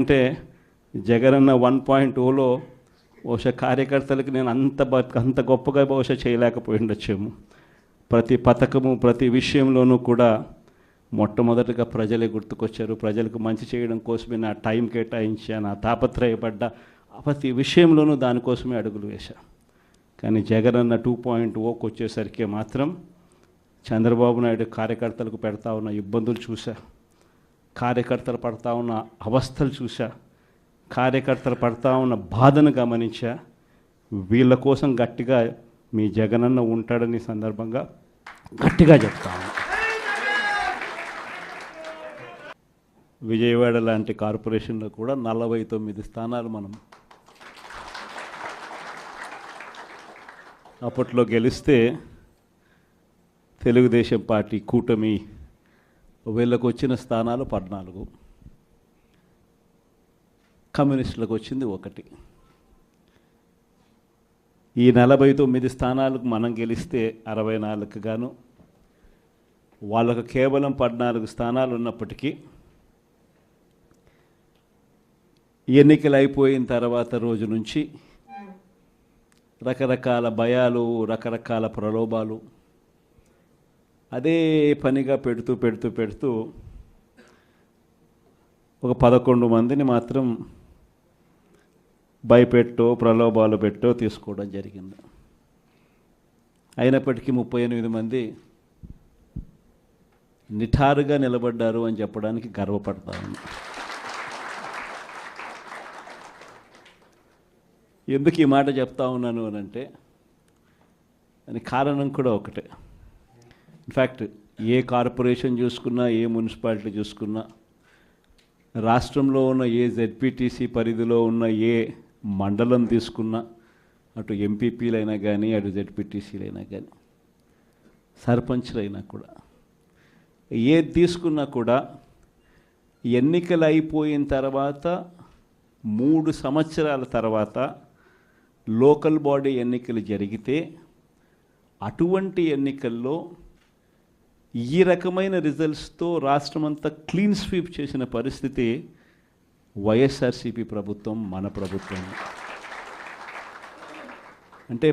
అంటే Jagananna one point Ola బహుశా కార్యకర్తలకు నేను అంత అంత గొప్పగా బహుశా చేయలేకపోయి ఉండొచ్చేమో ప్రతి పథకము ప్రతి విషయంలోనూ కూడా మొట్టమొదటిగా ప్రజలే గుర్తుకొచ్చారు. ప్రజలకు మంచి చేయడం కోసమే నా టైం కేటాయించా నా తాపత్రయపడ్డ. ప్రతి విషయంలోనూ దానికోసమే అడుగులు వేశా. కానీ జగనన్న టూ పాయింట్ ఓకి వచ్చేసరికి మాత్రం చంద్రబాబు నాయుడు కార్యకర్తలకు పెడతా ఉన్న ఇబ్బందులు చూశా. కార్యకర్తలు పడతా ఉన్న అవస్థలు చూసా కార్యకర్తలు పడతా ఉన్న బాధను గమనించా. వీళ్ళ కోసం గట్టిగా మీ జగనన్న ఉంటాడని సందర్భంగా గట్టిగా చెప్తాను విజయవాడ లాంటి కార్పొరేషన్లో కూడా నలభై తొమ్మిది స్థానాలు మనం అప్పట్లో గెలిస్తే తెలుగుదేశం పార్టీ కూటమి వీళ్ళకు వచ్చిన స్థానాలు పద్నాలుగు. కమ్యూనిస్టులకు వచ్చింది ఒకటి. ఈ నలభై తొమ్మిది స్థానాలకు మనం గెలిస్తే అరవై నాలుగు గాను వాళ్ళకు కేవలం పద్నాలుగు స్థానాలు ఉన్నప్పటికీ ఎన్నికలు అయిపోయిన తర్వాత రోజు నుంచి రకరకాల భయాలు రకరకాల ప్రలోభాలు అదే పనిగా పెడుతూ పెడుతూ పెడుతూ ఒక పదకొండు మందిని మాత్రం భయపెట్టో ప్రలోభాలు పెట్టో తీసుకోవడం జరిగింది. అయినప్పటికీ ముప్పై ఎనిమిది మంది నిఠారుగా నిలబడ్డారు అని చెప్పడానికి గర్వపడతాను. ఎందుకు ఈ మాట చెప్తా ఉన్నాను అని అంటే దానికి కారణం కూడా ఒకటే. ఇన్ఫ్యాక్ట్ ఏ కార్పొరేషన్ చూసుకున్నా ఏ మున్సిపాలిటీ చూసుకున్నా రాష్ట్రంలో ఉన్న ఏ జెడ్పీటీసీ పరిధిలో ఉన్న ఏ మండలం తీసుకున్నా అటు ఎంపీపీలైనా కానీ అటు జెడ్పీటీసీలైనా కానీ సర్పంచ్లైనా కూడా ఏది తీసుకున్నా కూడా ఎన్నికలు అయిపోయిన తర్వాత మూడు సంవత్సరాల తర్వాత లోకల్ బాడీ ఎన్నికలు జరిగితే అటువంటి ఎన్నికల్లో ఈ రకమైన రిజల్ట్స్తో రాష్ట్రం అంతా క్లీన్ స్వీప్ చేసిన పరిస్థితి వైఎస్ఆర్సీపీ ప్రభుత్వం మన ప్రభుత్వం. అంటే